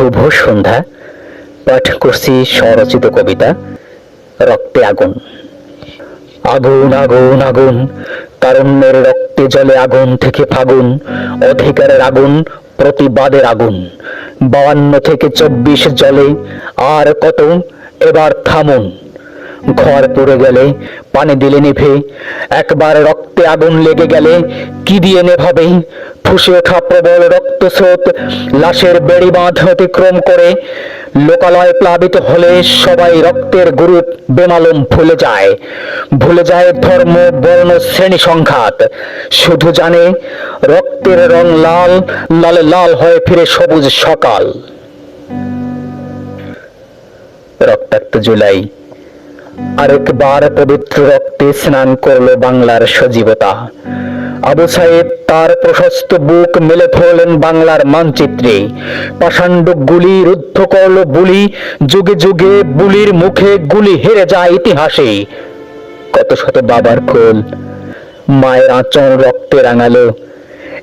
শুভ সন্ধ্যা। পাঠ করছি স্বরচিত কবিতা, রক্তে আগুন। আগুন আগুন আগুন, তারুণ্যের রক্তে জলে আগুন থেকে ফাগুন, অধিকারের আগুন, প্রতিবাদের আগুন। বাউান্ন থেকে চব্বিশ জলে আর কত, এবার থামুন। ঘর পড়ে গেলে, পানি দিলে নিভে। একবার রক্তে আগুন লেগে গেলে, কি দিয়ে নেভাবে? ফুসে ওঠা প্রবল রক্তস্রোত, লাশের বেড়ি বাঁধ অতিক্রম করে, লোকালয় প্লাবিত হলে সবাই রক্তের গ্রুপ বেমালুম ভুলে যায়। ভুলে যায় ধর্ম, বর্ণ, শ্রেণি সংঘাত। শুধু জানে, রক্তের রং লাল, লালে লাল হয়ে ফিরে সবুজ সকাল। রক্তাক্ত জুলাই আরেকবার পবিত্র রক্তে স্নান করল বাংলার সজীবতা। আবু সাহেব তার প্রশস্ত বুক মেলে ধরলেন বাংলার মানচিত্রে। পাষাণ্ড গুলি রুদ্ধ করল বুলি, যুগে যুগে বুলির মুখে গুলি হেরে যায় ইতিহাসে। কত শত বাবার ফুল মায়ের আঁচল রক্তে রাঙালো।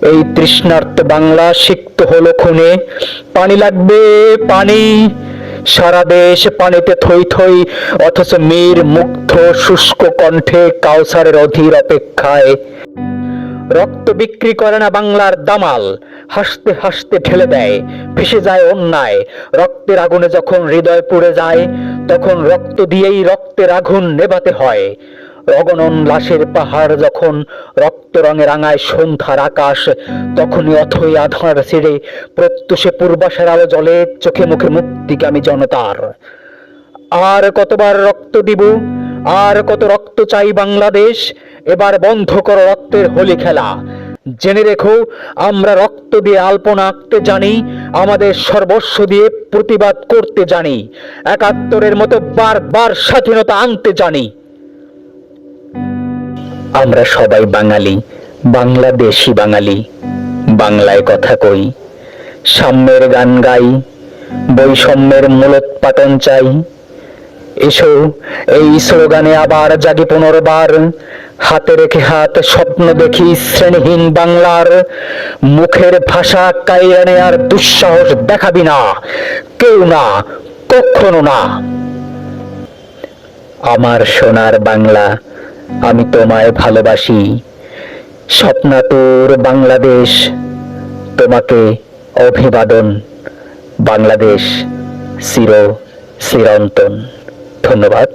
এই তৃষ্ণার্ত বাংলা সিক্ত হলো খুনে। পানি লাগবে, পানি সারা দেশ পানিতে থই থই, অথচ মীর মুগ্ধ শুষ্ক কণ্ঠে কাউসারের অধীর অপেক্ষায়। রক্ত বিক্রি করে না বাংলার দামাল, হাসতে হাসতে ঠেলে দেয়, ভেসে যায় অন্যায়। রক্তের আগুনে যখন হৃদয় পড়ে যায়, তখন রক্ত দিয়েই রক্তের আগুন নেবাতে হয়। অগণন লাশের পাহাড় যখন রক্ত রঙে রাঙায় সন্ধ্যার আকাশ, তখনই অথই আধার ছেড়ে প্রত্যুষে পূর্বাশার আলো জলে চোখে মুখে মুক্তিগামী জনতার। আর কতবার রক্ত দিব, আর কত রক্ত চাই বাংলাদেশ, এবার বন্ধ করো রক্তের হোলি খেলা। জেনে রেখো, আমরা রক্ত দিয়ে আলপনা আঁকতে জানি, আমাদের সর্বস্ব দিয়ে প্রতিবাদ করতে জানি, একাত্তরের মতো বারবার স্বাধীনতা আনতে জানি। আমরা সবাই বাঙালি, বাংলাদেশি বাঙালি। বাংলায় কথা কই। সাম্যের গান গাই, বৈষম্যের মূলোৎপাটন চাই। এসো, এই স্লোগানে আবার জাগি পুনর্বার। হাতে রেখে হাত, স্বপ্ন দেখি শ্রেণীহীন বাংলার। মুখের ভাষা কাইরানে আর দুঃসাহস দেখাবি না। কেউ না, কখনো না। আমার সোনার বাংলা আমি তোমায় ভালোবাসি। স্বপ্নাতুর বাংলাদেশ তোমাকে অভিবাদন। বাংলাদেশ চির চিরন্তন। ধন্যবাদ।